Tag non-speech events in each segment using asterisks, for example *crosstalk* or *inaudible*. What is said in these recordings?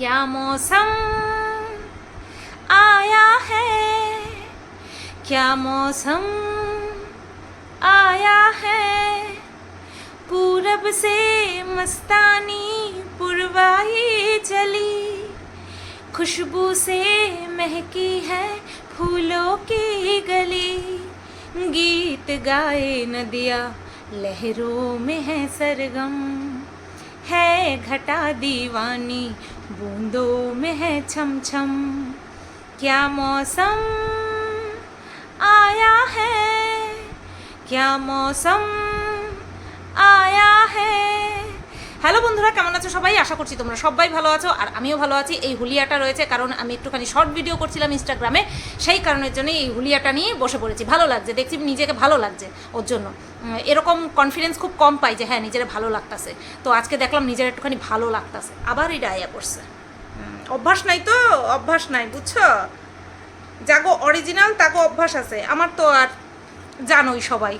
क्या मौसम आया है? क्या मौसम आया है? पूरब से मस्तानी पुरवाई चली। खुशबू से महकी है फूलों की गली। गीत गाए नदिया, लहरों में है सरगम। है घटा दीवानी बूंदों में है छम छम क्या मौसम आया है? क्या मौसम आया है? হ্যালো বন্ধুরা, কেমন আছো সবাই? আশা করছি তোমরা সবাই ভালো আছো, আর আমিও ভালো আছি। এই হুলিয়াটা রয়েছে, কারণ আমি একটুখানি শর্ট ভিডিও করছিলাম ইনস্টাগ্রামে, সেই কারণের জন্য এই হুলিয়াটা নিয়ে বসে পড়েছি। ভালো লাগছে, দেখছি নিজেকে ভালো লাগছে ওর জন্য। এরকম কনফিডেন্স খুব কম পাই যে হ্যাঁ নিজের ভালো লাগতাছে। তো আজকে দেখলাম নিজের একটুখানি ভালো লাগতাছে। আবার এটা আয়া করছে অভ্যাস নাই তো? অভ্যাস নাই, বুঝছ? যাগো অরিজিনাল তাগো অভ্যাস আছে। আমার তো আর জানোই সবাই।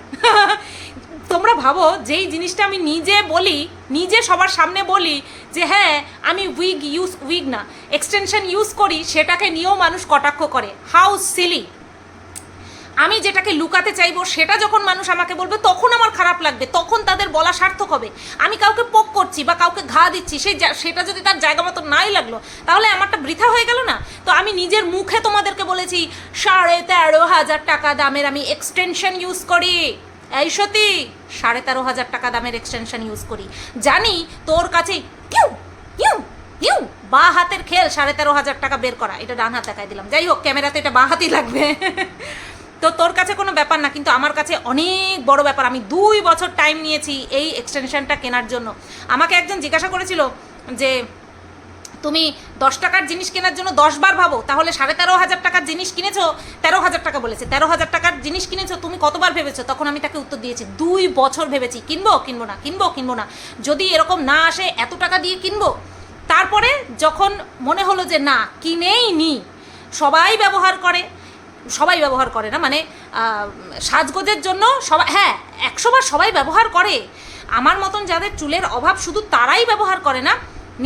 তোমরা ভাবো, যেই জিনিসটা আমি নিজে বলি, নিজে সবার সামনে বলি যে হ্যাঁ আমি উইগ ইউজ, উইগ না, এক্সটেনশন ইউজ করি, সেটাকে নিয়েও মানুষ কটাক্ষ করে। How silly. আমি যেটাকে লুকাতে চাইব, সেটা যখন মানুষ আমাকে বলবে, তখন আমার খারাপ লাগবে, তখন তাদের বলা সার্থক হবে। আমি কাউকে পোক করছি বা কাউকে ঘা দিচ্ছি, সেই সেটা যদি তার জায়গা মতো নাই লাগল, তাহলে আমারটা বৃথা হয়ে গেল না? তো আমি নিজের মুখে তোমাদেরকে বলেছি, সাড়ে তেরো হাজার টাকা দামের আমি এক্সটেনশন ইউজ করি। এই সত্যি সাড়ে তেরো হাজার টাকা দামের এক্সটেনশন ইউজ করি। জানি তোর কাছে কিউ কিউ কিউ বা হাতের খেল সাড়ে তেরো হাজার টাকা বের করা। এটা ডান হাত দেখাই দিলাম। যাই হোক, ক্যামেরাতে এটা বা হাতই লাগবে। *laughs* তো তোর কাছে কোনো ব্যাপার না, কিন্তু আমার কাছে অনেক বড় ব্যাপার। আমি দুই বছর টাইম নিয়েছি এই এক্সটেনশনটা কেনার জন্য। আমাকে একজন জিজ্ঞাসা করেছিল যে, তুমি দশ টাকার জিনিস কেনার জন্য দশ বার ভাবো, তাহলে সাড়ে তেরো হাজার টাকার জিনিস কিনেছো? তেরো হাজার টাকা বলেছে। তেরো হাজার টাকার জিনিস কিনেছো, তুমি কতবার ভেবেছো? তখন আমি তাকে উত্তর দিয়েছি, দুই বছর ভেবেছি। কিনবো কিনবো না, কিনবো কিনবো না। যদি এরকম না আসে, এত টাকা দিয়ে কিনবো? তারপরে যখন মনে হলো যে, না, কিনেই নি। সবাই ব্যবহার করে। সবাই ব্যবহার করে না মানে সাজগোজের জন্য সবাই হ্যাঁ একশোবার সবাই ব্যবহার করে। আমার মতন যাদের চুলের অভাব শুধু তারাই ব্যবহার করে না,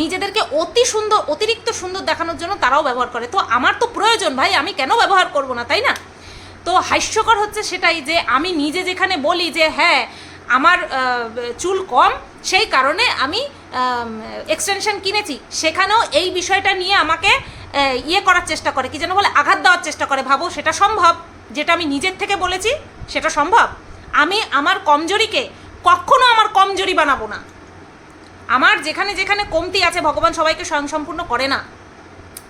নিজেদেরকে অতি সুন্দর, অতিরিক্ত সুন্দর দেখানোর জন্য তারাও ব্যবহার করে। তো আমার তো প্রয়োজন ভাই, আমি কেন ব্যবহার করব না, তাই না? তো হাস্যকর হচ্ছে সেটাই যে, আমি নিজে যেখানে বলি যে হ্যাঁ আমার চুল কম, সেই কারণে আমি এক্সটেনশন কিনেছি। সেখানেও এই বিষয়টা নিয়ে আমাকে ইয়ে করার চেষ্টা করে, কি যেন বলে, আঘাত দেওয়ার চেষ্টা করে, ভাবো সেটা সম্ভব, যেটা আমি নিজের থেকে বলেছি, সেটা সম্ভব। আমি আমার কমজোরিকে কখনো আমার কমজোরি বানাবো না। আমার যেখানে যেখানে কমতি আছে, ভগবান সবাইকে স্বয়ংসম্পূর্ণ করে না।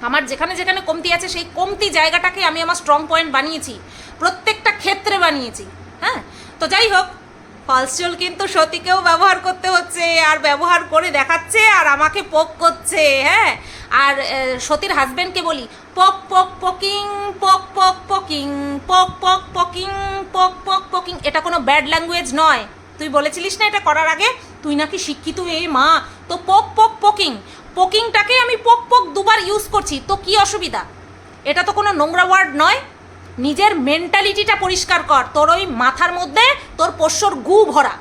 আমার যেখানে যেখানে কমতি আছে, সেই কমতি জায়গাটাকে আমি আমার স্ট্রং পয়েন্ট বানিয়েছি। প্রত্যেকটা ক্ষেত্রে বানিয়েছি হ্যাঁ? তো যাই হোক ফলস চুল কিন্তু সতীকেও ব্যবহার করতে হচ্ছে, আর ব্যবহার করে দেখাচ্ছে, আর আমাকে পোক করছে হ্যাঁ? আর সতীর হাজব্যান্ডকে বলি পক পক পকিং পক পক পকিং পক পক পকিং পক পক পকিং এটা কোনো ব্যাড ল্যাঙ্গুয়েজ নয়। তুই বলেছিলিস না এটা করার আগে? তুই নাকি শিক্ষিত এই মা। তো পক পক পকিং পকিংটাকে আমি পক পক দুবার ইউজ করছি, তো কি অসুবিধা? এটা তো কোনো নোংরা ওয়ার্ড নয়। নিজের মেন্টালিটিটা পরিষ্কার কর। তোর ওই মাথার মধ্যে তোর পোষ্যর গু ভরা।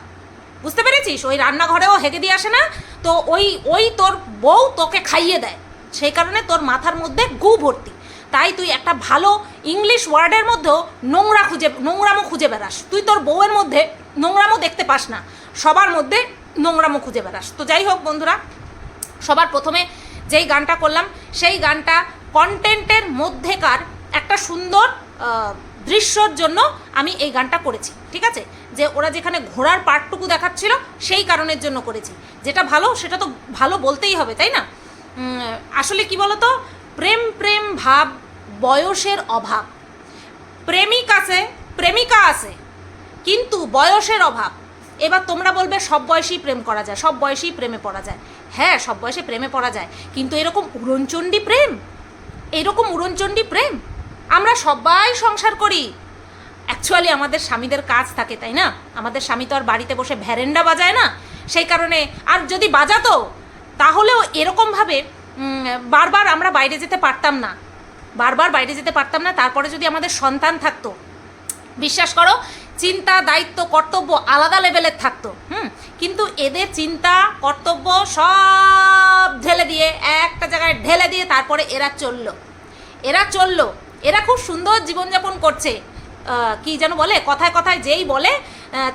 বুঝতে পেরেছিস? ওই রান্নাঘরেও হেগে দিয়ে আসে না? তো ওই ওই তোর বউ তোকে খাইয়ে দেয়। সেই কারণে তোর মাথার মধ্যে গু ভর্তি। তাই তুই একটা ভালো ইংলিশ ওয়ার্ডের মধ্যেও নোংরা খুঁজে, নোংরামো খুঁজে বেড়াস। তুই তোর বউয়ের মধ্যে নোংরামো দেখতে পাস না। সবার মধ্যে নোংরামো খুঁজে বেড়াস। তো যাই হোক বন্ধুরা, সবার প্রথমে যেই গানটা করলাম, সেই গানটা কন্টেন্টের মধ্যেকার একটা সুন্দর দৃশ্যর জন্য আমি এই গানটা করেছি, ঠিক আছে? যে ওরা যেখানে ঘোড়ার পার্টটুকু দেখাচ্ছিল, সেই কারণের জন্য করেছি। যেটা ভালো, সেটা তো ভালো বলতেই হবে, তাই না? আসলে কি বলতো? প্রেম প্রেম, ভাব, বয়সের অভাব। প্রেমিক আছে, প্রেমিকা আছে, কিন্তু বয়সের অভাব। এবার তোমরা বলবে, সব বয়সেই প্রেম করা যায়, সব বয়সেই প্রেমে পড়া যায়। হ্যাঁ সব বয়সে প্রেমে পড়া যায়, কিন্তু এরকম উড়নচণ্ডী প্রেম? এরকম উড়নচণ্ডী প্রেম? আমরা সবাই সংসার করি। অ্যাকচুয়ালি আমাদের স্বামীদের কাজ থাকে, তাই না? আমাদের স্বামী তো আর বাড়িতে বসে ভ্যারেন্ডা বাজায় না। সেই কারণে আর যদি বাজাতো, তাহলেও এরকমভাবে বারবার আমরা বাইরে যেতে পারতাম না। বারবার বাইরে যেতে পারতাম না, তারপরে যদি আমাদের সন্তান থাকতো, বিশ্বাস করো, চিন্তা, দায়িত্ব, কর্তব্য আলাদা লেভেলের থাকতো, হুম? কিন্তু এদের চিন্তা, কর্তব্য সব ঢেলে দিয়ে, একটা জায়গায় ঢেলে দিয়ে তারপরে এরা চলল। এরা চলল এরা খুব সুন্দর জীবনযাপন করছে। কি যেন বলে? কথায় কথায় যেই বলে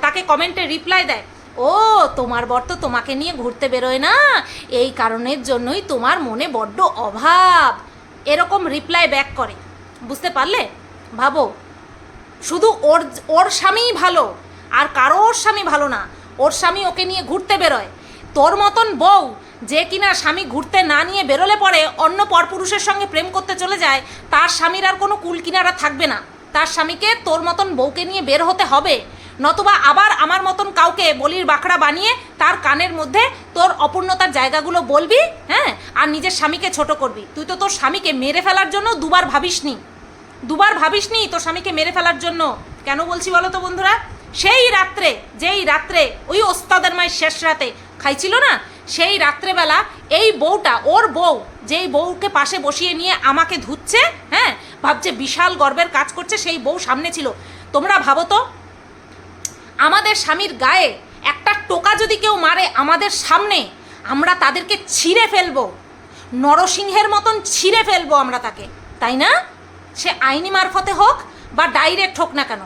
তাকে কমেন্টে রিপ্লাই দেয়। ও, তোমার বর তো তোমাকে নিয়ে ঘুরতে বেরোয় না? এই কারণের জন্যই তোমার মনে বড্ড অভাব। এরকম রিপ্লাই ব্যাক করে। বুঝতে পারলে? ভাবো। শুধু ওর ওর স্বামীই ভালো, আর কারোর স্বামী ভালো না। ওর স্বামী ওকে নিয়ে ঘুরতে বেরোয়। তোর মতন বউ যে কিনা স্বামী ঘুরতে না নিয়ে বেরোলে পরে অন্য পরপুরুষের সঙ্গে প্রেম করতে চলে যায়, তার স্বামীর আর কোনো কুল কিনারা থাকবে না। তার স্বামীকে তোর মতন বউকে নিয়ে বের হতে হবে, নতুবা আবার আমার মতন কাউকে বলির বাঁকড়া বানিয়ে তার কানের মধ্যে তোর অপূর্ণতার জায়গাগুলো বলবি হ্যাঁ? আর নিজের স্বামীকে ছোট করবি। তুই তো তোর স্বামীকে মেরে ফেলার জন্য দুবার ভাবিসনি। দুবার ভাবিসনি তোর স্বামীকে মেরে ফেলার জন্য। কেন বলছি বলো তো বন্ধুরা? সেই রাত্রে, যেই রাত্রে ওই ওস্তাদের মায়ের শেষ রাতে খাইছিল না? সেই রাত্রেবেলা এই বউটা, ওর বউ, যেই বউকে পাশে বসিয়ে নিয়ে আমাকে ধুচ্ছে হ্যাঁ ভাবছে বিশাল গর্বের কাজ করছে, সেই বউ সামনে ছিল। তোমরা ভাবো তো, আমাদের স্বামীর গায়ে একটা টোকা যদি কেউ মারে আমাদের সামনে, আমরা তাদেরকে ছিঁড়ে ফেলব। নরসিংহের মতন ছিঁড়ে ফেলব আমরা তাকে, তাই না? সে আইনি মারফতে হোক বা ডাইরেক্ট হোক না কেন,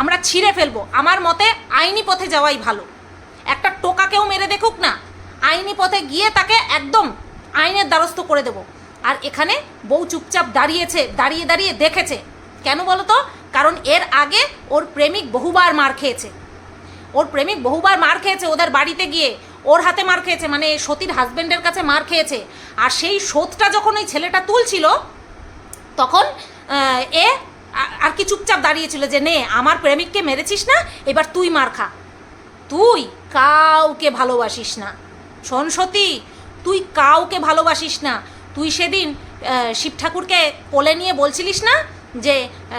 আমরা ছিঁড়ে ফেলব। আমার মতে আইনি পথে যাওয়াই ভালো। একটা টোকাকেও মেরে দেখুক না। আইনি পথে গিয়ে তাকে একদম আইনের দ্বারস্থ করে দেব। আর এখানে বউ চুপচাপ দাঁড়িয়েছে, দাঁড়িয়ে দাঁড়িয়ে দেখেছে। কেন বলো তো কারণ এর আগে ওর প্রেমিক বহুবার মার খেয়েছে। ওর প্রেমিক বহুবার মার খেয়েছে ওদের বাড়িতে গিয়ে। ওর হাতে মার খেয়েছে মানে সতীর হাজব্যান্ডের কাছে মার খেয়েছে। আর সেই শোধটা যখন ওই ছেলেটা তুলছিল, তখন এ আর কি চুপচাপ দাঁড়িয়েছিল যে, নে, আমার প্রেমিককে মেরেছিস না, এবার তুই মার খা। তুই? কাউকে ভালোবাসিস না। শোন সতী, তুই কাউকে ভালোবাসিস না। তুই সেদিন শিব ঠাকুরকে কোলে নিয়ে বলছিলিস না যে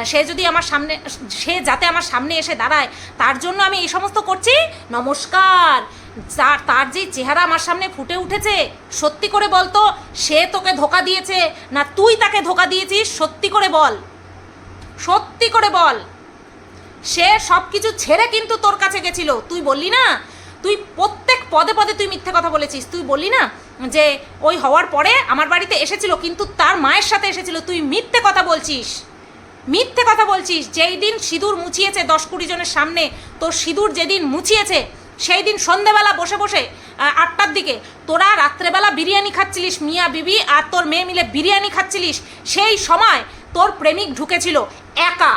সে যদি আমার সামনে, সে যাতে আমার সামনে এসে দাঁড়ায়, তার জন্য আমি এই সমস্ত করছি? নমস্কার। তার তার যে চেহারা আমার সামনে ফুটে উঠেছে, সত্যি করে বল তো, সে তোকে ধোকা দিয়েছে না তুই তাকে ধোকা দিয়েছিস? সত্যি করে বল। সত্যি করে বল। সে সব কিছু ছেড়ে কিন্তু তোর কাছে গেছিল। তুই বললি না তুই প্রত্যেক পদে পদে তুই মিথ্যে কথা বলেছিস। তুই বললি না যে ওই হওয়ার পরে আমার বাড়িতে এসেছিল, কিন্তু তার মায়ের সাথে এসেছিল। তুই মিথ্যে কথা বলছিস। মিথ্যে কথা বলছিস। যেই দিন সিঁদুর মুছিয়েছে দশ কুড়ি জনের সামনে, তোর সিঁদুর যেদিন মুছিয়েছে, সেই দিন সন্ধেবেলা বসে বসে আটটার দিকে তোরা রাত্রেবেলা বিরিয়ানি খাচ্ছিলিস, মিয়া বিবি আর তোর মেয়ে মিলে বিরিয়ানি খাচ্ছিলিস, সেই সময় তোর প্রেমিক ঢুকেছিল একা।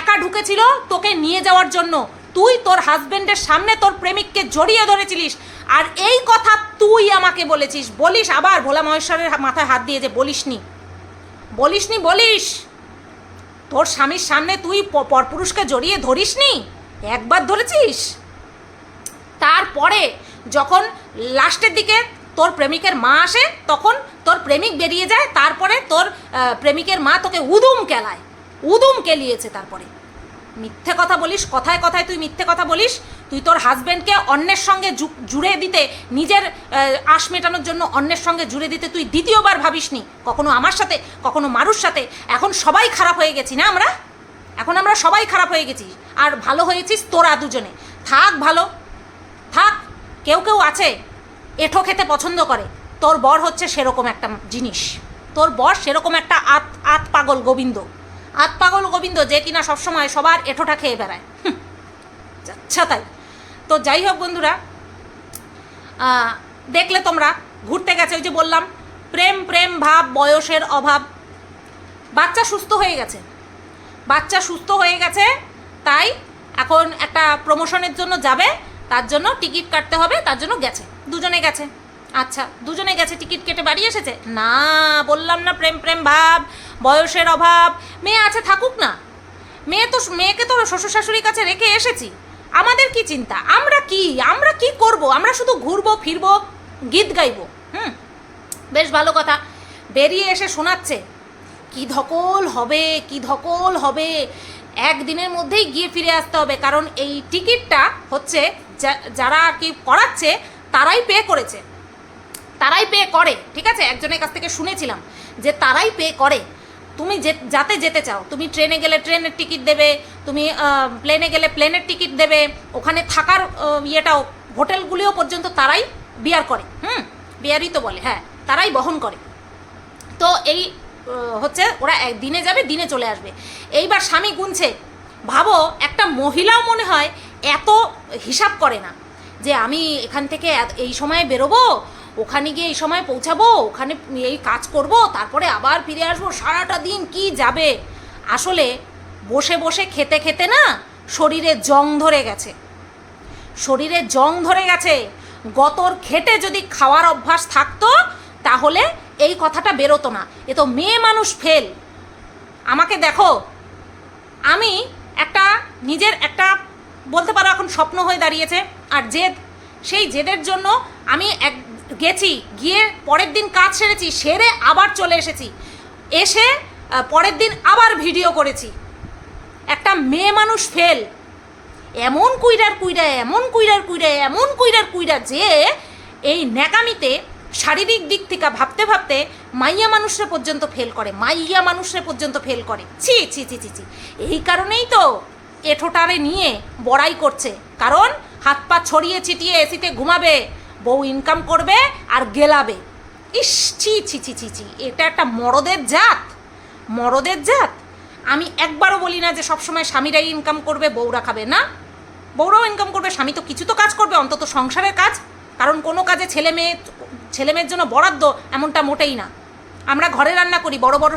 একা ঢুকেছিল তোকে নিয়ে যাওয়ার জন্য। তুই তোর হাজবেন্ডের সামনে তোর প্রেমিককে জড়িয়ে ধরেছিলিস। আর এই কথা তুই আমাকে বলেছিস। বলিস আবার ভোলা মহেশ্বরের মাথায় হাত দিয়ে যে বলিসনি। বলিসনি বলিস। তোর স্বামীর সামনে তুই পরপুরুষকে জড়িয়ে ধরিসনি? একবার ধরেছিস? তারপরে যখন লাস্টের দিকে তোর প্রেমিকের মা আসে, তখন তোর প্রেমিক বেরিয়ে যায়। তারপরে তোর প্রেমিকের মা তোকে উদুম কেলায়। উদুম কেলিয়েছে তারপরে। মিথ্যে কথা বলিস, কথায় কথায় তুই মিথ্যে কথা বলিস, তুই তোর হাজব্যান্ডকে অন্যের সঙ্গে জুড়ে দিতে, নিজের আশ মেটানোর জন্য অন্যের সঙ্গে জুড়ে দিতে তুই দ্বিতীয়বার ভাবিসনি। কখনো আমার সাথে, কখনো মারুর সাথে। এখন সবাই খারাপ হয়ে গেছি না আমরা? এখন আমরা সবাই খারাপ হয়ে গেছি। আর ভালো হয়েছিস তোরা দুজনে। থাক ভালো। থাক, কেউ কেউ আছে, এঁঠো খেতে পছন্দ করে। তোর বর হচ্ছে সেরকম একটা জিনিস। তোর বর সেরকম একটা আত আত পাগল গোবিন্দ। আত পাগল গোবিন্দ যে কিনা সবসময় সবার এঁঠোটা খেয়ে বেড়ায়। আচ্ছা তাই। তো যাই হোক বন্ধুরা দেখলে তোমরা, ঘুরতে গেছে ওই যে বললাম, প্রেম প্রেম ভাব, বয়সের অভাব। বাচ্চা সুস্থ হয়ে গেছে। বাচ্চা সুস্থ হয়ে গেছে, তাই এখন একটা প্রমোশনের জন্য যাবে, তার জন্য টিকিট কাটতে হবে, তার জন্য গেছে। দুজনে গেছে। আচ্ছা দুজনে গেছে, টিকিট কেটে বাড়ি এসেছে? না, বললাম না প্রেম প্রেম ভাব। বয়সের অভাব। মেয়ে আছে, থাকুক না। মেয়ে তো, মেয়েকে তো শ্বশুর শাশুড়ির কাছে রেখে এসেছি। আমাদের কি চিন্তা? আমরা কি? আমরা কি করব? আমরা শুধু ঘুরবো, ফিরবো, গীত গাইবো, হুম? বেশ ভালো কথা। বেরিয়ে এসে শোনাচ্ছে, কি ধকল হবে, কি ধকল হবে? একদিনের মধ্যেই গিয়ে ফিরে আসতে হবে, কারণ এই টিকিটটা হচ্ছে যারা আর কি করাচ্ছে, তারাই পে করেছে। তারাই পে করে, ঠিক আছে? একজনের কাছ থেকে শুনেছিলাম যে তারাই পে করে। তুমি যে, যাতে যেতে চাও, তুমি ট্রেনে গেলে ট্রেনের টিকিট দেবে, তুমি প্লেনে গেলে প্লেনের টিকিট দেবে, ওখানে থাকার ইয়েটাও হোটেলগুলিও পর্যন্ত তারাই বিয়ার করে, হুম? বিয়ারই তো বলে হ্যাঁ তারাই বহন করে। তো এই হচ্ছে ওরা দিনে যাবে, দিনে চলে আসবে। এইবার স্বামী গুনছে, ভাবো, একটা মহিলাও মনে হয় এত হিসাব করে না, যে আমি এখান থেকে এই সময়ে বেরোবো ওখানে গিয়ে এই সময় পৌঁছাবো, ওখানে এই কাজ করব, তারপরে আবার ফিরে আসব, সারাটা দিন কি যাবে? আসলে বসে বসে খেতে খেতে না শরীরে জং ধরে গেছে। শরীরে জং ধরে গেছে। গতর খেটে যদি খাওয়ার অভ্যাস থাকতো, তাহলে এই কথাটা বেরোতো না। এ তো মেয়ে মানুষ ফেল। আমাকে দেখো, আমি একটা নিজের একটা বলতে পারো এখন স্বপ্ন হয়ে দাঁড়িয়েছে। আর জেদ, সেই জেদের জন্য আমি এক গেছি, গিয়ে পরের দিন কাজ সেরেছি, সেরে আবার চলে এসেছি। এসে পরের দিন আবার ভিডিও করেছি। একটা মেয়ে মানুষ ফেল। এমন কুইরার কুইরা, এমন কুইরার কুইরা, এমন কুইরার কুইরা যে এই ন্যাকামিতে শারীরিক দিক থেকে ভাবতে ভাবতে মাইয়া মানুষরা পর্যন্ত ফেল করে, মাইয়া মানুষরা পর্যন্ত ফেল করে। ছি ছি ছি ছি ছি। এই কারণেই তো এঠোটারে নিয়ে বড়াই করছে। কারণ হাত পা ছড়িয়ে ছিটিয়ে এসিতে ঘুমাবে। বউ ইনকাম করবে আর গেলাবে। ইস, ছি ছি ছি ছি ছি, এটা একটা মরদের জাত মরদের জাত। আমি একবারও বলি না যে সবসময় স্বামীরাই ইনকাম করবে, বউরা খাবে না। বউরাও ইনকাম করবে, স্বামী তো কিছু তো কাজ করবে, অন্তত সংসারের কাজ। কারণ কোনো কাজে ছেলে মেয়ে, ছেলে মেয়ের জন্য বরাদ্দ এমনটা মোটেই না। আমরা ঘরে রান্না করি, বড় বড়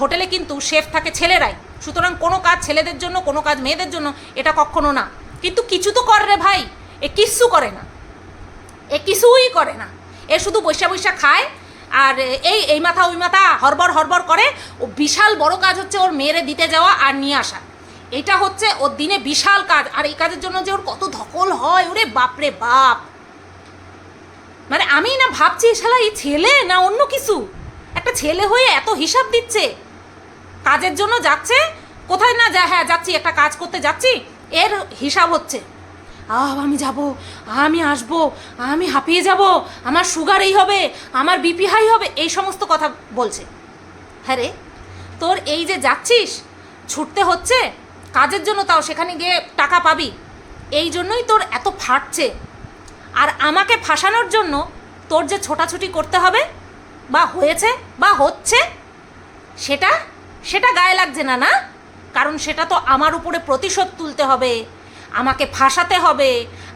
হোটেলে কিন্তু শেফ থাকে ছেলেরাই। সুতরাং কোনো কাজ ছেলেদের জন্য, কোনো কাজ মেয়েদের জন্য এটা কখনো না। কিন্তু কিছু তো কর রে ভাই, এ কিচ্ছু করে না। এ কিছুই করে না। এ শুধু বৈশা বৈশা খায় আর এই এই মাথা, ওই মাথা হরবর হরবর করে। ও বিশাল বড় কাজ হচ্ছে ওর মেয়েরে দিতে যাওয়া আর নিয়ে আসা। এটা হচ্ছে ওর দিনে বিশাল কাজ। আর এই কাজের জন্য যে ওর কত ধকল হয়, ওরে বাপরে বাপ। মানে আমি না ভাবছি শালা, এই ছেলে না অন্য কিছু? একটা ছেলে হয়ে এত হিসাব দিচ্ছে। কাজের জন্য যাচ্ছে। কোথায় না যা হ্যাঁ যাচ্ছি, একটা কাজ করতে যাচ্ছি। এর হিসাব হচ্ছে। আহ, আমি যাব, আমি আসব, আমি হাঁপিয়ে যাব, আমার সুগার এই হবে, আমার বিপি হাই হবে, এই সমস্ত কথা বলছে। হ্যাঁ রে, তোর এই যে যাচ্ছিস, ছুটতে হচ্ছে, কাজের জন্য তাও সেখানে গিয়ে টাকা পাবি, এই জন্যই তোর এত ফাটছে। আর আমাকে ফাঁসানোর জন্য তোর যে ছোটাছুটি করতে হবে, বা হয়েছে, বা হচ্ছে, সেটা সেটা গায়ে লাগছে না না? কারণ সেটা তো আমার উপরে প্রতিশোধ তুলতে হবে। আমাকে ফাঁসাতে হবে,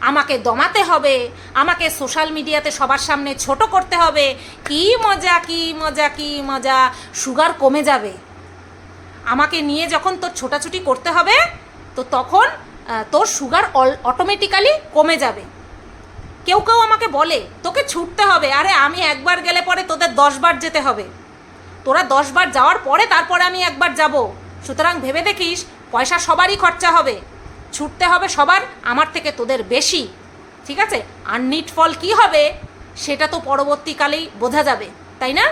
আমাকে দমাতে হবে, আমাকে সোশ্যাল মিডিয়াতে সবার সামনে ছোট করতে হবে। কি মজা কি মজা কি মজা, সুগার কমে যাবে। আমাকে নিয়ে যখন তোর ছোটাছুটি করতে হবে, তো তখন তোর সুগার অল অটোমেটিক্যালি কমে যাবে। কেউ কেউ আমাকে বলে, তোকে ছুটতে হবে। আরে, আমি একবার গেলে পরে তোদের দশবার যেতে হবে। তোরা দশবার যাওয়ার পরে তারপরে আমি একবার যাব। সুতরাং ভেবে দেখিস, পয়সা সবারই খরচা হবে। ছুটতে হবে সবার, আমার থেকে তোদের বেশি। ঠিক আছে? আর নিট ফল কী হবে, সেটা তো পরবর্তীকালেই বোঝা যাবে, তাই না?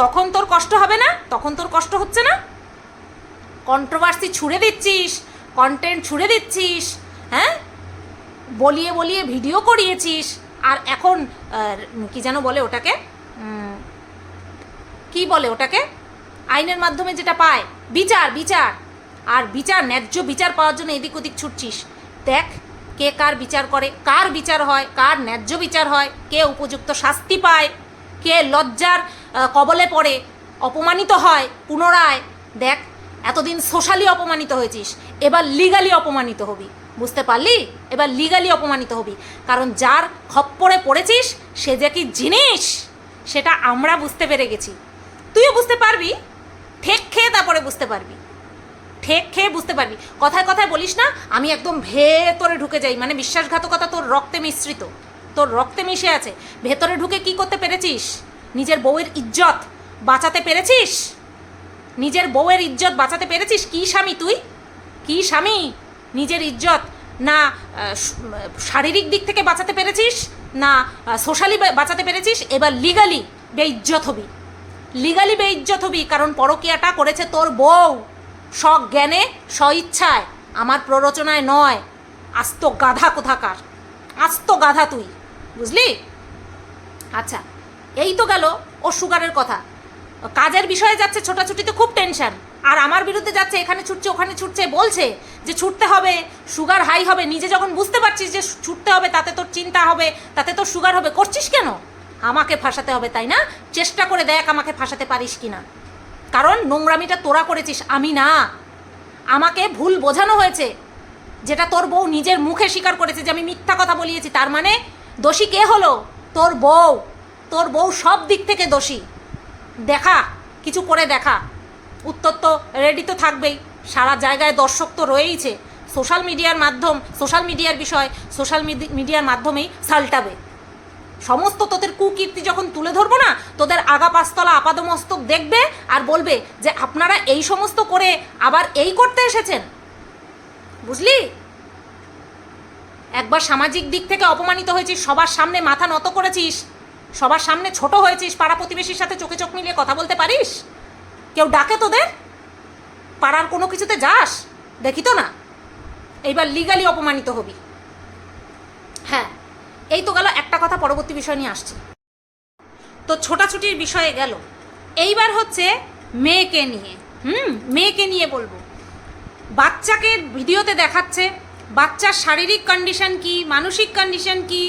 তখন তোর কষ্ট হবে না, তখন তোর কষ্ট হচ্ছে না। কন্ট্রোভার্সি ছুড়ে দিচ্ছিস কন্টেন্ট ছুড়ে দিচ্ছিস হ্যাঁ? বলিয়ে বলিয়ে ভিডিও করিয়েছিস, আর এখন কি যেন বলে ওটাকে কি বলে ওটাকে? আইনের মাধ্যমে যেটা পায়, বিচার বিচার। আর বিচার, ন্যায্য বিচার পাওয়ার জন্য এদিক ওদিক ছুটছিস। দেখ, কে কার বিচার করে, কার বিচার হয়, কার ন্যায্য বিচার হয়, কে উপযুক্ত শাস্তি পায়, কে লজ্জার কবলে পড়ে, অপমানিত হয়, পুনরায়। দেখ, এতদিন সোশ্যালি অপমানিত হয়েছিস, এবার লিগালি অপমানিত হবি। বুঝতে পারলি? এবার লিগালি অপমানিত হবি। কারণ যার খপ্পরে পড়েছিস, সে যে কি জিনিস, সেটা আমরা বুঝতে পেরে গেছি। তুইও বুঝতে পারবি? ঠেক খেয়ে তারপরে বুঝতে পারবি। ঠেক খেয়ে বুঝতে পারবি। কথায় কথায় বলিস না, আমি একদম ভেতরে ঢুকে যাই। মানে বিশ্বাসঘাতকতা তোর রক্তে মিশ্রিত। তোর রক্তে মিশে আছে। ভেতরে ঢুকে কি করতে পেরেছিস? নিজের বউয়ের ইজ্জত বাঁচাতে পেরেছিস? নিজের বউয়ের ইজ্জত বাঁচাতে পেরেছিস? কি স্বামী তুই? কি স্বামী? নিজের ইজ্জত না শারীরিক দিক থেকে বাঁচাতে পেরেছিস? না সোশ্যালি বাঁচাতে পেরেছিস? এবার লিগালি বেইজ্জত হবি। লিগালি বেইজ্জত হবি, কারণ পরকিয়াটা করেছে তোর বউ। সজ্ঞানে জ্ঞানে স্বইচ্ছায়, আমার প্ররোচনায় নয়। আস্ত গাধা কোথাকার? আস্ত গাধা তুই, বুঝলি? আচ্ছা এই তো গেল ও সুগারের কথা। কাজের বিষয়ে যাচ্ছে ছোটাছুটিতে খুব টেনশন, আর আমার বিরুদ্ধে যাচ্ছে, এখানে ছুটছে, ওখানে ছুটছে, বলছে যে ছুটতে হবে, সুগার হাই হবে, নিজে যখন বুঝতে পারছিস যে ছুটতে হবে, তাতে তোর চিন্তা হবে, তাতে তোর সুগার হবে, করছিস কেন? আমাকে ফাঁসাতে হবে, তাই না? চেষ্টা করে দেখ আমাকে ফাঁসাতে পারিস কি না কারণ নোংরামিটা তোরা করেছিস, আমি না। আমাকে ভুল বোঝানো হয়েছে, যেটা তোর বউ নিজের মুখে স্বীকার করেছে যে আমি মিথ্যা কথা বলিয়েছি। তার মানে দোষী কে হলো? তোর বউ। তোর বউ সব দিক থেকে দোষী। দেখা, কিছু করে দেখা। উত্তর তো রেডি তো থাকবেই। সারা জায়গায় দর্শক তো রয়েইছে। সোশ্যাল মিডিয়ার মাধ্যম, সোশ্যাল মিডিয়ার বিষয়, সোশ্যাল মিডিয়ার মাধ্যমেই সালটাবে। সমস্ত তোদের কুকীর্তি যখন তুলে ধরবো না, তোদের আগা পাঁচতলা আপাদমস্তক দেখবে আর বলবে যে, আপনারা এই সমস্ত করে আবার এই করতে এসেছেন? বুঝলি? একবার সামাজিক দিক থেকে অপমানিত হয়েছিস, সবার সামনে মাথা নত করেছিস, সবার সামনে ছোট হয়েছিস, পাড়া প্রতিবেশীর সাথে চোখে চোখ মিলিয়ে কথা বলতে পারিস? কেউ ডাকে তোদের? পাড়ার কোনো কিছুতে যাস? দেখি তো না। এইবার লিগালি অপমানিত হবি। হ্যাঁ এই তো গেল একটা কথা পরবর্তী বিষয় নিয়ে আসছি। তো ছোটাছুটির বিষয়ে গেল। এইবার হচ্ছে মেয়েকে নিয়ে, হুম, মেয়েকে নিয়ে বলব। বাচ্চাকে ভিডিওতে দেখাচ্ছে, বাচ্চার শারীরিক কন্ডিশন কি, মানসিক কন্ডিশন কি,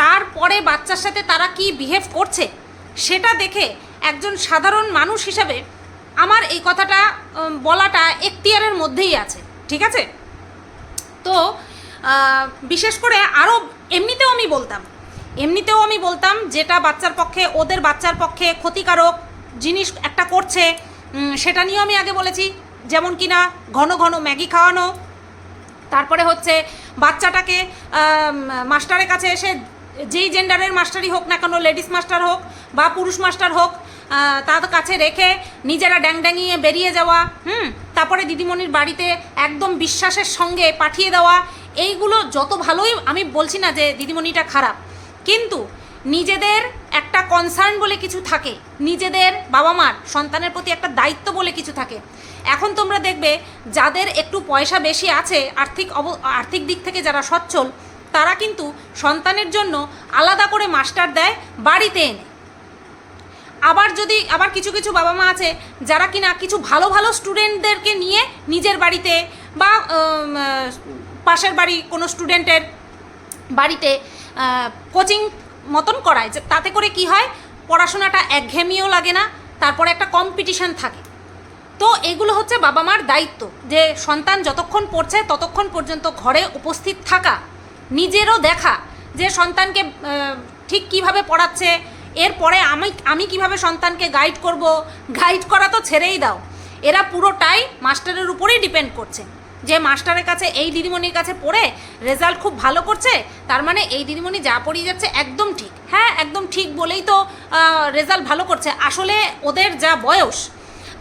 তারপরে বাচ্চার সাথে তারা কি বিহেভ করছে, সেটা দেখে একজন সাধারণ মানুষ হিসাবে আমার এই কথাটা বলাটা এখতিয়ারের মধ্যেই আছে, ঠিক আছে? তো বিশেষ করে আরও এমনিতেও আমি বলতাম, এমনিতেও আমি বলতাম যেটা বাচ্চার পক্ষে, ওদের বাচ্চার পক্ষে ক্ষতিকারক জিনিস একটা করছে সেটা নিয়েও আমি আগে বলেছি, যেমন কিনা ঘন ঘন ম্যাগি খাওয়ানো, তারপরে হচ্ছে বাচ্চাটাকে মাস্টারের কাছে এসে যেই জেন্ডারের মাস্টারই হোক না কেন, লেডিস মাস্টার হোক বা পুরুষ মাস্টার হোক তার কাছে রেখে নিজেরা ড্যাং ড্যাঙিয়ে বেরিয়ে যাওয়া, হুম, তারপরে দিদিমণির বাড়িতে একদম বিশ্বাসের সঙ্গে পাঠিয়ে দেওয়া এইগুলো যত ভালোই আমি বলছি না যে দিদিমণিটা খারাপ, কিন্তু নিজেদের একটা কনসার্ন বলে কিছু থাকে, নিজেদের বাবা মার সন্তানের প্রতি একটা দায়িত্ব বলে কিছু থাকে। এখন তোমরা দেখবে যাদের একটু পয়সা বেশি আছে, আর্থিক অব, আর্থিক দিক থেকে যারা সচ্ছল, তারা কিন্তু সন্তানের জন্য আলাদা করে মাস্টার দেয় বাড়িতে এনে। আবার যদি, আবার কিছু কিছু বাবা মা আছে যারা কিনা কিছু ভালো ভালো স্টুডেন্টদেরকে নিয়ে নিজের বাড়িতে বা পাশের বাড়ি কোনো স্টুডেন্টের বাড়িতে কোচিং মতন করায়। যে তাতে করে কি হয়, পড়াশোনাটা একঘেয়েমিও লাগে না, তারপরে একটা কম্পিটিশন থাকে। তো এগুলো হচ্ছে বাবা মার দায়িত্ব, যে সন্তান যতক্ষণ পড়ছে ততক্ষণ পর্যন্ত ঘরে উপস্থিত থাকা, নিজেরও দেখা যে সন্তানকে ঠিক কীভাবে পড়াচ্ছে, এরপরে আমি আমি কীভাবে সন্তানকে গাইড করব গাইড করা তো ছেড়েই দাও। এরা পুরোটাই মাস্টারের উপরেই ডিপেন্ড করছে। যে মাস্টারের কাছে, এই দিদিমণির কাছে পড়ে রেজাল্ট খুব ভালো করছে, তার মানে এই দিদিমণি যা পড়িয়ে যাচ্ছে একদম ঠিক। হ্যাঁ একদম ঠিক বলেই তো রেজাল্ট ভালো করছে। আসলে ওদের যা বয়স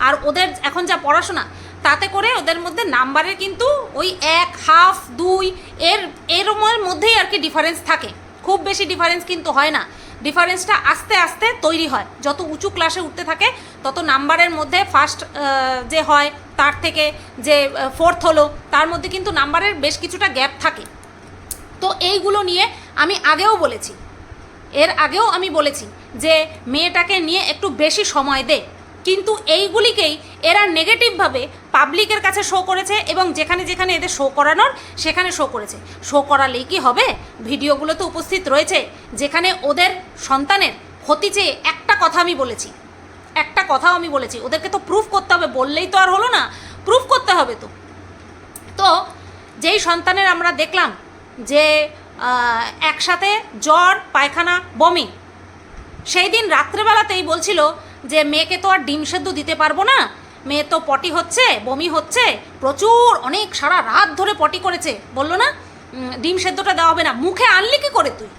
আর ওদের এখন যা পড়াশোনা, তাতে করে ওদের মধ্যে নাম্বারের কিন্তু ওই এক, হাফ, দুই, এর এরমের মধ্যেই আর কি ডিফারেন্স থাকে। খুব বেশি ডিফারেন্স কিন্তু হয় না। ডিফারেন্সটা আস্তে আস্তে তৈরি হয়। যত উঁচু ক্লাসে উঠতে থাকে, তত নাম্বারের মধ্যে ফার্স্ট যে হয়, তার থেকে যে ফোর্থ হলো, তার মধ্যে কিন্তু নাম্বারের বেশ কিছুটা গ্যাপ থাকে। তো এইগুলো নিয়ে আমি আগেও বলেছি। এর আগেও আমি বলেছি যে, মেয়েটাকে নিয়ে একটু বেশি সময় দে। কিন্তু এইগুলিকেই এরা নেগেটিভভাবে পাবলিকের কাছে শো করেছে এবং যেখানে যেখানে এদের শো করানোর সেখানে শো করেছে। শো করালেই কি হবে? ভিডিওগুলো তো উপস্থিত রয়েছে। যেখানে ওদের সন্তানের ক্ষতি চেয়ে একটা কথা আমি বলেছি। একটা কথাও আমি বলেছি। ওদেরকে তো প্রুফ করতে হবে বললেই তো আর হলো না। প্রুফ করতে হবে তো। তো যেই সন্তানের আমরা দেখলাম যে একসাথে জ্বর, পায়খানা, বমি, সেই দিন রাত্রেবেলাতেই বলছিল যে মেয়েকে তো আর ডিম সেদ্ধ দিতে পারব না। মেয়ে তো পটি হচ্ছে, বমি হচ্ছে, প্রচুর অনেক সারা রাত ধরে পটি করেছে। বলল না ডিম সেদ্ধটা দেওয়া হবে না। মুখে আনলি কি করে তুই?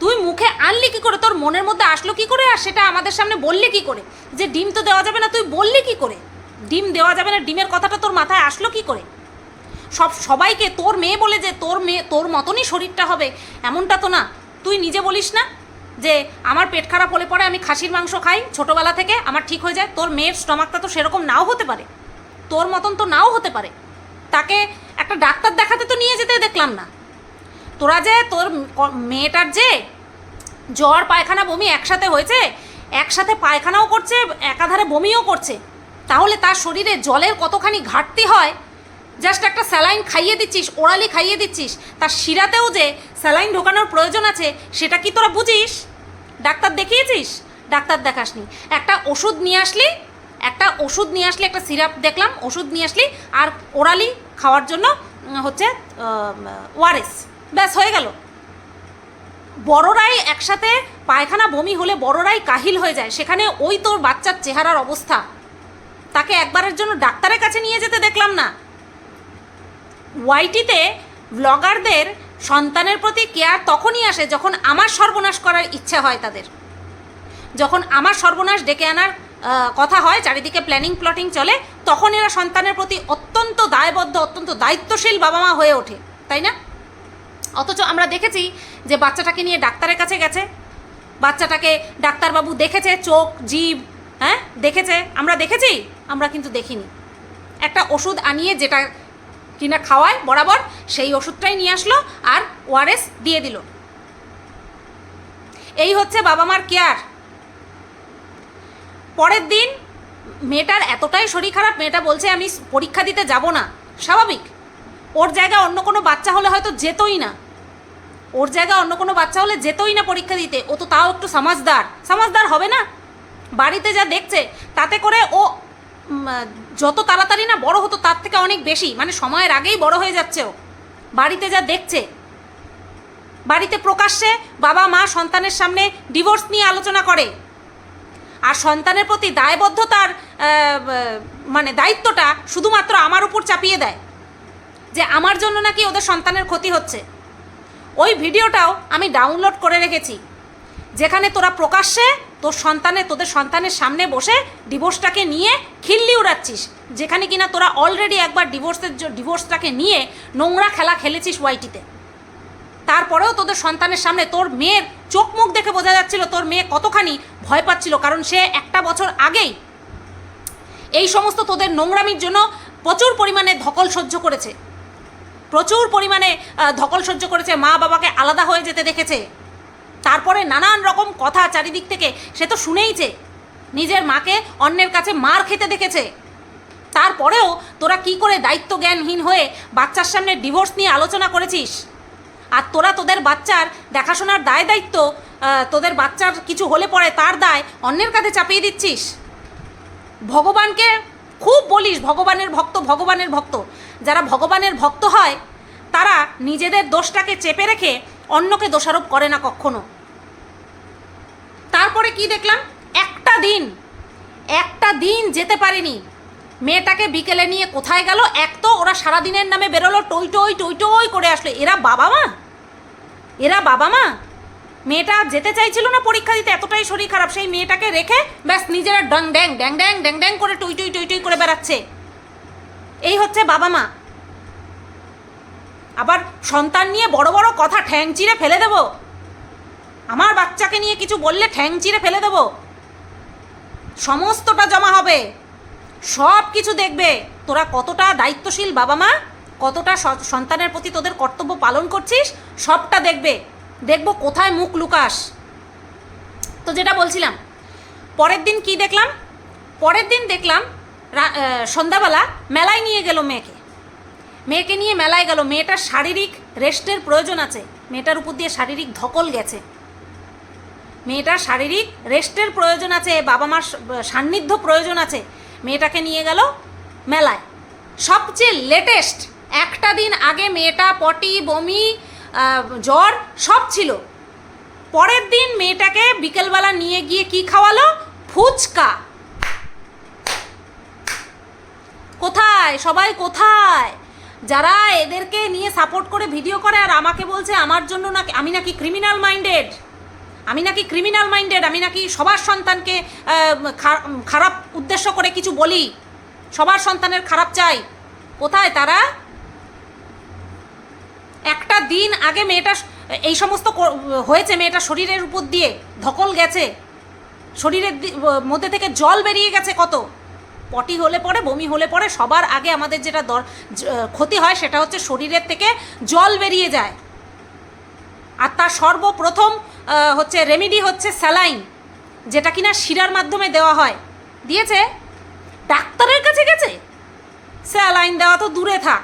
তুই মুখে আনলি কি করে? তোর মনের মধ্যে আসলো কি করে? আর সেটা আমাদের সামনে বললি কি করে? যে ডিম তো দেওয়া যাবে না, তুই বললি কি করে? ডিম দেওয়া যাবে না, ডিমের কথাটা তোর মাথায় আসলো কি করে? সব, সবাইকে তোর মেয়ে বলে যে তোর মেয়ে, তোর মতনই শরীরটা হবে, এমনটা তো না। তুই নিজে বলিস না। যে আমার পেট খারাপ হলে পরে আমি খাসির মাংস খাই ছোটোবেলা থেকে, আমার ঠিক হয়ে যায়। তোর মেয়ের স্টমাকটা তো সেরকম নাও হতে পারে। তোর মতন তো নাও হতে পারে। তাকে একটা ডাক্তার দেখাতে তো নিয়ে যেতে দেখলাম না। তোরা যে তোর মেয়েটার যে জ্বর পায়খানা বমি একসাথে হয়েছে, একসাথে পায়খানাও করছে, একাধারে বমিও করছে, তাহলে তার শরীরে জলের কতখানি ঘাটতি হয়? জাস্ট একটা স্যালাইন খাইয়ে দিচ্ছিস, ওরালি খাইয়ে দিচ্ছিস, তার শিরাতেও যে স্যালাইন ঢোকানোর প্রয়োজন আছে, সেটা কি তোরা বুঝিস? ডাক্তার দেখিয়েছিস? ডাক্তার দেখাসনি। একটা ওষুধ নিয়ে আসলি, একটা ওষুধ নিয়ে আসলি, একটা সিরাপ দেখলাম, ওষুধ নিয়ে আসলি, আর ওরালি খাওয়ার জন্য হচ্ছে ওয়ারেস। ব্যাস, হয়ে গেল। বড়রাই একসাথে পায়খানা বমি হলে বড়রাই কাহিল হয়ে যায়। সেখানে ওই তোর বাচ্চার চেহারার অবস্থা। তাকে একবারের জন্য ডাক্তারের কাছে নিয়ে যেতে দেখলাম না। ওয়াইটিতে ব্লগারদের সন্তানের প্রতি কেয়ার তখনই আসে যখন আমার সর্বনাশ করার ইচ্ছা হয় তাদের। যখন আমার সর্বনাশ ডেকে আনার কথা হয়, চারিদিকে প্ল্যানিং প্লটিং চলে, তখন এরা সন্তানের প্রতি অত্যন্ত দায়বদ্ধ, অত্যন্ত দায়িত্বশীল বাবা মা হয়ে ওঠে, তাই না? অথচ আমরা দেখেছি যে বাচ্চাটাকে নিয়ে ডাক্তারের কাছে গেছে। বাচ্চাটাকে ডাক্তারবাবু দেখেছে, চোখ জিভ হ্যাঁ? দেখেছে? আমরা দেখেছি? আমরা কিন্তু দেখিনি। একটা ওষুধ আনিয়ে যেটা কিনা খাওয়ায়, বরাবর সেই ওষুধটাই নিয়ে আসলো আর ওআরএস দিয়ে দিল। এই হচ্ছে বাবা মার কেয়ার। পরের দিন মেয়েটার এতটাই শরীর খারাপ, মেয়েটা বলছে, আমি পরীক্ষা দিতে যাব না। স্বাভাবিক। ওর জায়গায় অন্য কোনো বাচ্চা হলে হয়তো যেতই না। ওর জায়গায় অন্য কোনো বাচ্চা হলে যেতই না পরীক্ষা দিতে। ও তো তাও একটু সমাজদার। সমাজদার হবে না? বাড়িতে যা দেখছে, তাতে করে ও যত তাড়াতাড়ি না বড় হতো, তার থেকে অনেক বেশি। মানে সময়ের আগেই বড় হয়ে যাচ্ছে ও। বাড়িতে যা দেখছে। বাড়িতে প্রকাশ্যে বাবা, মা, সন্তানের সামনে ডিভোর্স নিয়ে আলোচনা করে। আর সন্তানের প্রতি দায়বদ্ধতার মানে দায়িত্বটা শুধুমাত্র আমার উপর চাপিয়ে দেয় যে আমার জন্য নাকি ওদের সন্তানের ক্ষতি হচ্ছে। ওই ভিডিওটাও আমি ডাউনলোড করে রেখেছি। যেখানে তোরা প্রকাশ্যে তোর সন্তানে, তোদের সন্তানের সামনে বসে ডিভোর্সটাকে নিয়ে খিল্লি উড়াচ্ছিস। যেখানে কিনা তোরা অলরেডি একবার ডিভোর্সের ডিভোর্সটাকে নিয়ে নোংরা খেলা খেলেছিস ওয়াইটিতে তারপরেও তোদের সন্তানের সামনে তোর মেয়ের চোখ মুখ দেখে বোঝা যাচ্ছিল, তোর মেয়ে কতখানি ভয় পাচ্ছিল, কারণ সে একটা বছর আগেই এই সমস্ত তোদের নোংরামির জন্য প্রচুর পরিমাণে ধকল সহ্য করেছে। প্রচুর পরিমাণে ধকল সহ্য করেছে মা বাবাকে আলাদা হয়ে যেতে দেখেছে। তারপরে নানান রকম কথা চারিদিক থেকে। সে তো শুনেইছে নিজের মাকে অন্যের কাছে মার খেতে দেখেছে। তারপরেও তোরা কি করে দায়িত্ব জ্ঞানহীন হয়ে বাচ্চার সামনে ডিভোর্স নিয়ে আলোচনা করেছিস? আর তোরা তোদের বাচ্চার দেখাশোনার দায় দায়িত্ব তোদের বাচ্চার কিছু হলে পরে তার দায় অন্যের কাছে চাপিয়ে দিচ্ছিস? ভগবানকে খুব বলিস, ভগবানের ভক্ত ভগবানের ভক্ত। যারা ভগবানের ভক্ত হয়, তারা নিজেদের দোষটাকে চেপে রেখে অন্যকে দোষারোপ করে না কখনো। তারপরে কি দেখলাম? একটা দিন। একটা দিন যেতে পারেনি। মেয়েটাকে বিকেলে নিয়ে কোথায় গেল? এক তো ওরা সারাদিনের নামে বেরোলো, টই টই টই টই করে আসলো। এরা বাবা মা? এরা বাবা মা? মেয়েটা যেতে চাইছিল না পরীক্ষা দিতে? এতটাই শরীর খারাপ। সেই মেয়েটাকে রেখে ব্যাস নিজেরা ডং ড্যাং ড্যাং ড্যাং ড্যাং ড্যাং করে টই টুই টুই টুই করে বেড়াচ্ছে। এই হচ্ছে বাবা মা। আবার সন্তান নিয়ে বড় বড় কথা ঠ্যাং চিরে ফেলে দেব। আমার বাচ্চাকে নিয়ে কিছু বললে ঠ্যাং চিরে ফেলে দেব। সমস্তটা জমা হবে। সব কিছু দেখবে। তোরা কতটা দায়িত্বশীল বাবা মা? কতটা সন্তানের প্রতি তোদের কর্তব্য পালন করছিস? সবটা দেখবে। দেখব কোথায় মুখ লুকাস। তো যেটা বলছিলাম, পরের দিন কি দেখলাম? পরের দিন দেখলাম সন্ধ্যাবেলা মেলায় নিয়ে গেল মেয়েকে। মেয়েকে নিয়ে মেলায় গেল। মেয়েটার শারীরিক রেস্টের প্রয়োজন আছে। মেয়েটার উপর দিয়ে শারীরিক ধকল গেছে। মেয়েটার শারীরিক রেস্টের প্রয়োজন আছে বাবা মার সান্নিধ্য প্রয়োজন আছে। মেয়েটাকে নিয়ে গেল মেলায়। সবচেয়ে লেটেস্ট একটা দিন আগে মেয়েটা পটি, বমি জ্বর, সব ছিল। পরের দিন মেয়েটাকে বিকেলবেলা নিয়ে গিয়ে কি খাওয়ালো? ফুচকা। কোথায়? সবাই কোথায়? যারা এদেরকে নিয়ে সাপোর্ট করে ভিডিও করে আর আমাকে বলছে, আমার জন্য নাকি, আমি নাকি ক্রিমিনাল মাইন্ডেড আমি নাকি ক্রিমিনাল মাইন্ডেড আমি নাকি সবার সন্তানকে খারাপ উদ্দেশ্য করে কিছু বলি, সবার সন্তানের খারাপ চাই। কোথায় তারা? একটা দিন আগে মেয়েটা এই সমস্ত হয়েছে মেয়েটা শরীরের উপর দিয়ে, ধকল গেছে। শরীরের মধ্যে থেকে জল বেরিয়ে গেছে কত? পটি হলে পরে, বমি হলে পরে, সবার আগে আমাদের যেটা দর ক্ষতি হয় সেটা হচ্ছে শরীরের থেকে জল বেরিয়ে যায়। আর তার সর্বপ্রথম হচ্ছে রেমিডি হচ্ছে স্যালাইন যেটা কিনা শিরার মাধ্যমে দেওয়া হয়। দিয়েছে? ডাক্তারের কাছে গেছে? স্যালাইন দেওয়া তো দূরে থাক।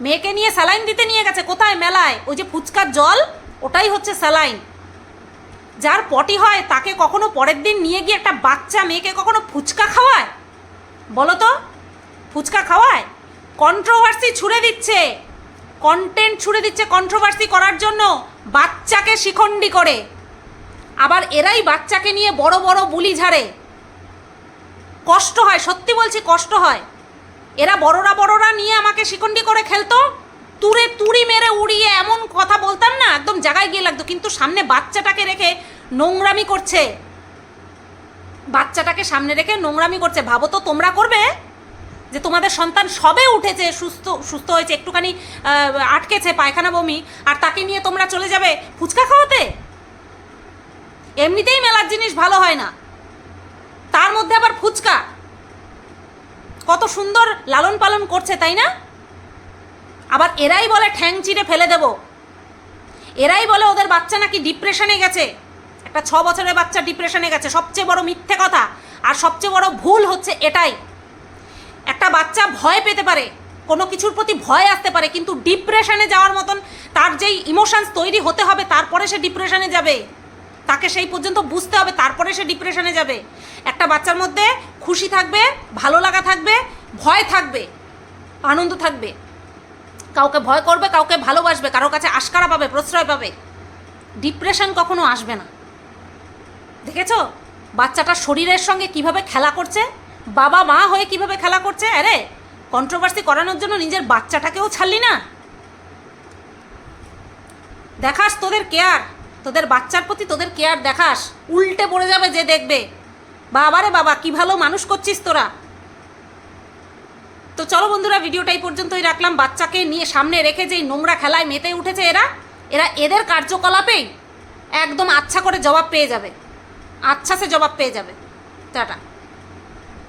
মেয়েকে নিয়ে স্যালাইন দিতে নিয়ে গেছে কোথায়? মেলায়। ওই যে ফুচকার জল, ওটাই হচ্ছে স্যালাইন যার পটি হয়, তাকে কখনো পরের দিন নিয়ে গিয়ে একটা বাচ্চা মেয়েকে কখনো ফুচকা খাওয়ায়? বলো তো, ফুচকা খাওয়ায়? কন্ট্রোভার্সি ছুড়ে দিচ্ছে। কন্টেন্ট ছুড়ে দিচ্ছে কন্ট্রোভার্সি করার জন্য। বাচ্চাকে শিখণ্ডি করে। আবার এরাই বাচ্চাকে নিয়ে বড় বড় বুলি ঝাড়ে। কষ্ট হয়, সত্যি বলছি কষ্ট হয়। এরা বড়রা বড়রা নিয়ে আমাকে শিখণ্ডি করে খেলতো। তুরে তুড়ি মেরে উড়িয়ে এমন কথা বলতাম না, একদম জায়গায় গিয়ে লাগতো। কিন্তু সামনে বাচ্চাটাকে রেখে নোংরামি করছে। বাচ্চাটাকে সামনে রেখে নোংরামি করছে। ভাবো তো তোমরা করবে যে তোমাদের সন্তান সবে উঠেছে, সুস্থ সুস্থ হয়েছে, একটুখানি আটকেছে পায়খানা বমি, আর তাকে নিয়ে তোমরা চলে যাবে ফুচকা খাওয়াতে? এমনিতেই মেলার জিনিস ভালো হয় না। তার মধ্যে আবার ফুচকা। কত সুন্দর লালন পালন করছে, তাই না? আবার এরাই বলে ঠ্যাং চিড়ে ফেলে দেব। এরাই বলে ওদের বাচ্চা নাকি ডিপ্রেশনে গেছে। একটা ছ বছরের বাচ্চা ডিপ্রেশনে গেছে। সবচেয়ে বড় মিথ্যে কথা আর সবচেয়ে বড় ভুল হচ্ছে এটাই। একটা বাচ্চা ভয় পেতে পারে, কোনো কিছুর প্রতি ভয় আসতে পারে, কিন্তু ডিপ্রেশনে যাওয়ার মতন তার যেই ইমোশনস তৈরি হতে হবে, তারপরে সে ডিপ্রেশনে যাবে। তাকে সেই পর্যন্ত বুঝতে হবে, তারপরে সে ডিপ্রেশনে যাবে। একটা বাচ্চার মধ্যে খুশি থাকবে, ভালো লাগা থাকবে, ভয় থাকবে, আনন্দ থাকবে। কাউকে ভয় করবে, কাউকে ভালোবাসবে, কারোর কাছে আশকারা পাবে, প্রশ্রয় পাবে। ডিপ্রেশন কখনো আসবে না। দেখেছ? বাচ্চাটা শরীরের সঙ্গে কীভাবে খেলা করছে, বাবা মা হয়ে কীভাবে খেলা করছে, আরে কন্ট্রোভার্সি করানোর জন্য নিজের বাচ্চাটাকেও ছাড়লি না। দেখাস তোদের কেয়ার তোদের বাচ্চার প্রতি তোদের কেয়ার দেখাস, উল্টে পড়ে যাবে যে দেখবে। বাবারে বাবা, কি ভালো মানুষ করছিস তোরা। তো চলো বন্ধুরা ভিডিওটাই পর্যন্তই রাখলাম। বাচ্চাকে নিয়ে সামনে রেখে যেই নোংরা খেলায় মেতে উঠেছে এরা এরা এদের কার্যকলাপেই একদম আচ্ছা করে জবাব পেয়ে যাবে। আচ্ছা সে জবাব পেয়ে যাবে। টাটা।